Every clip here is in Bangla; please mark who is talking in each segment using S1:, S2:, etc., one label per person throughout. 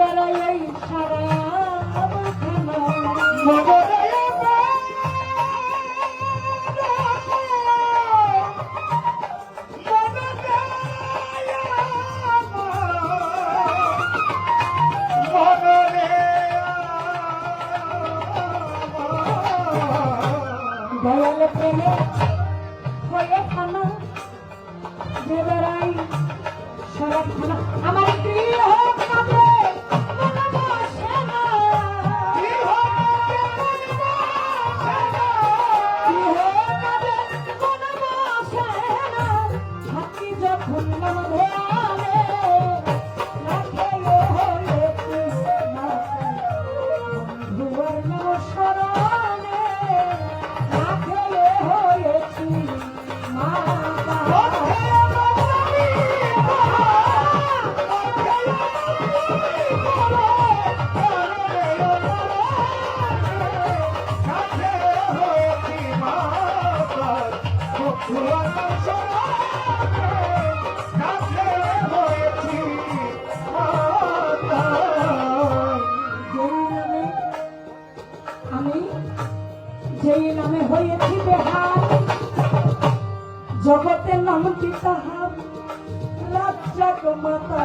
S1: বেলায় সারা আমি যেই নামে হয়েছি বেহার জগতে নাম কি তাহার? মাতা!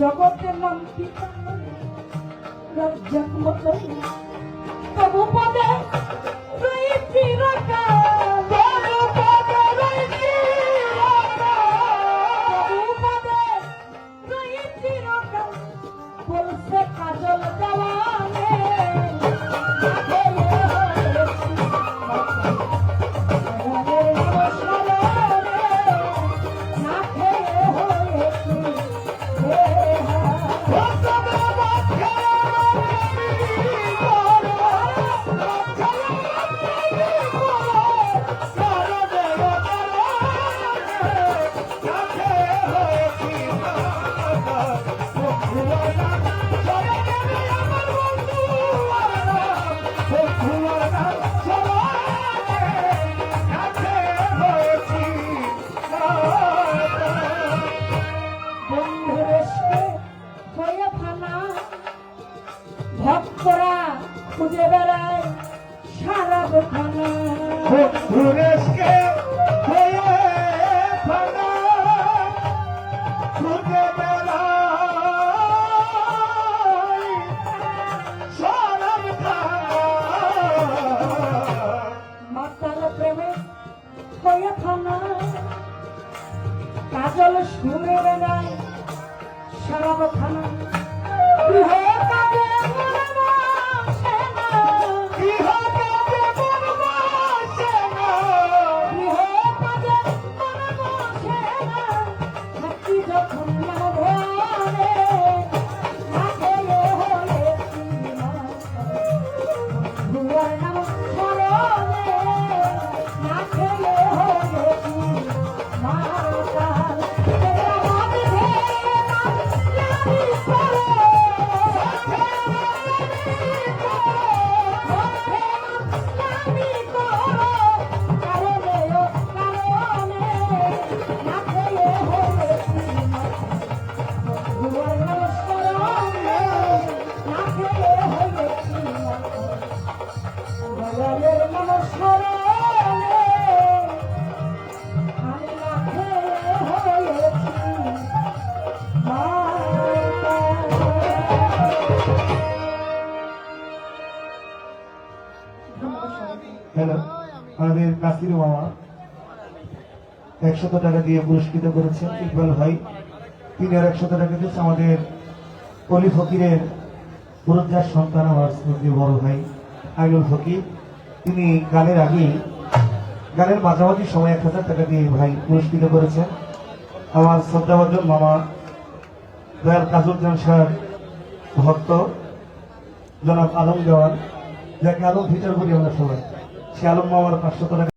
S1: জগতের নাম পিতা রাজ্জাক মত। তবু পদে ভক্তরা খুঁজে বেড়ায় সারা দোকানা। সুরেশকে খুঁজে বেড়ায় সারা মাতার থানা কাজল সুরের নাই
S2: সারা দোকানা। নাসির মামা একশত টাকা দিয়ে পুরস্কৃত করেছেন ইকবাল ভাই। তিনি আর একশত টাকা আমাদের অলি ফকিরের সন্তান আমার বড় ভাই ফকির। তিনি গানের আগে গানের মাঝামাঝি সময় এক হাজার টাকা দিয়ে ভাই পুরস্কৃত করেছেন। আমার শ্রদ্ধাভাজন মামা দয়াল কাজুজ্জান শাহ ভক্ত জনাব আলম দেওয়ান, যাকে আলম ভিটার বলি আমরা সবাই। সে আলম মামার পাঁচশো টাকা